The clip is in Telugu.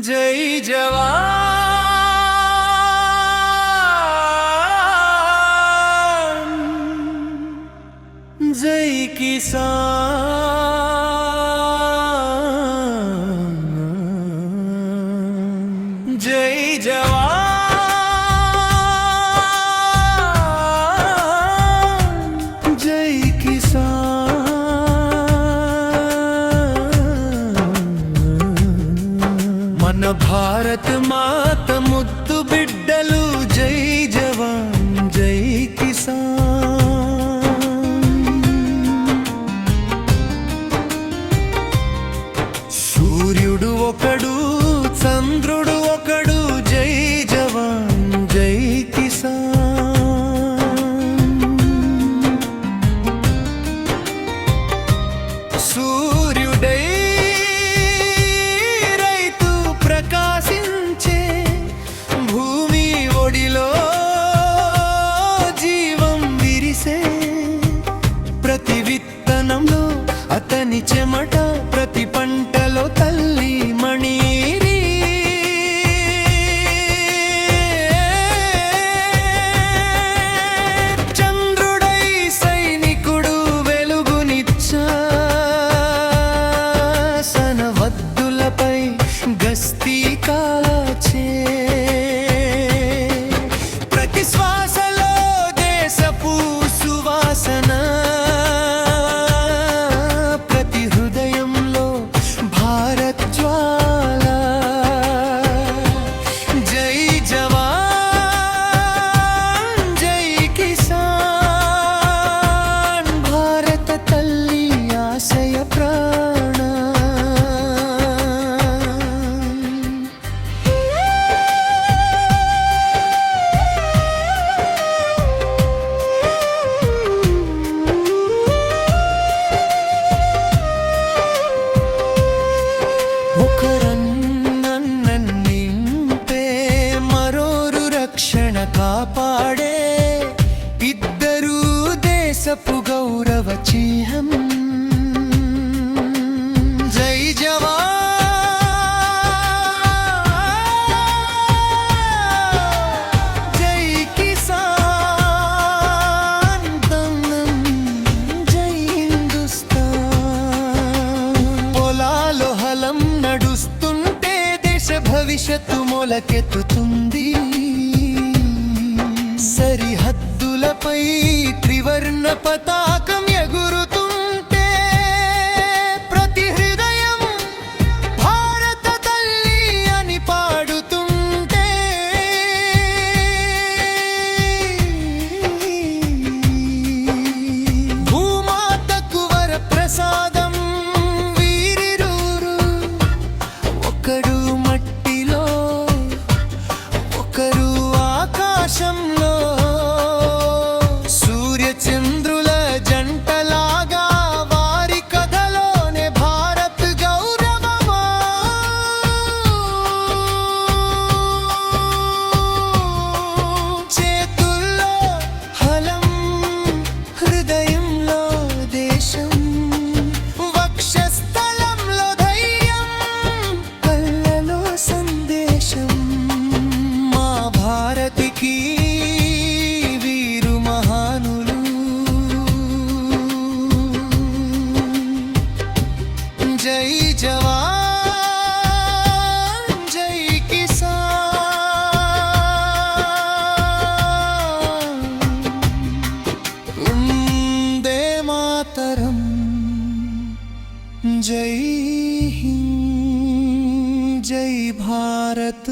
జై జవాన్ జై కిసాన్ జై జవాన్ ఒకడు చంద్రుడు ఒకడు. కాపాడే ఇద్దరు దేశపు గౌరవ చిహ్నం. జై జవా జై కిసాన్ జై హిందుస్థాన్ పొలాలు హలం నడుస్తుంటే దేశ భవిష్యత్తు మొలకెత్తుతుంది. పై త్రివర్ణ పతాకం ఎగురుతుంటే ప్రతి హృదయం భారత తల్లి అని పాడుతుంటే భూమాతకు వర ప్రసాదం వీరిరూరు ఒకడు మట్టిలో ఒకరు ఆకాశంలో. ं जय भारत।